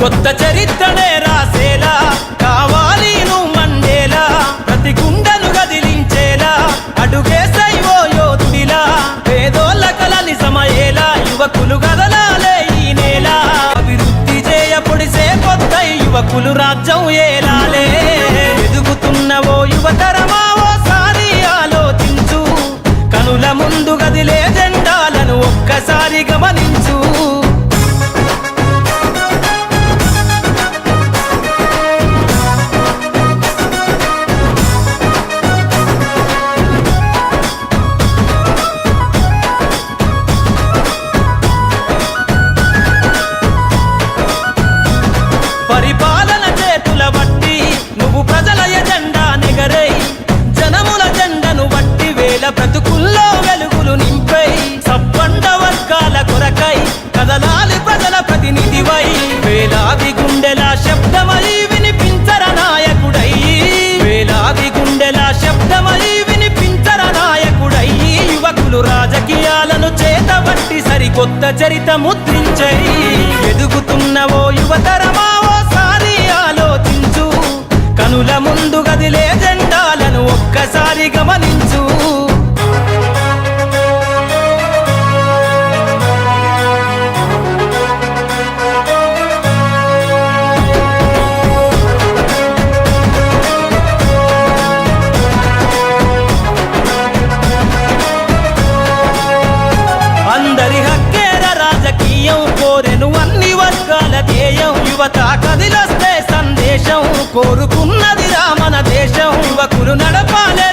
కొత్త చరిత్రనే రాసేలా కావాలి నువ్వు మండేలా ప్రతి గుండెను కదిలించేలా అడుగేసైవో యోధుడిలా పేదోళ్ళ కలని సమయేలా యువకులు కదలాలే ఈ నేల. అభివృద్ధి చేయ పొడిసే కొత్త యువకులు రాజ్యం ఏలాలే. ఎదుగుతున్నవో యువతరమా ఓసారి ఆలోచించు. కనుల ముందు కదిలే జెండాలను ఒక్కసారి గమనించు. కొత్త చరిత ముద్రించై ఎదుగుతున్న ఓ యువతరమా ఓసారి ఆలోచించు. కనుల ముందు గదిలే జెండాలను ఒక్కసారి గమనించు. కోరుకున్నది రా మన దేశం. ఒకరు నడపాలే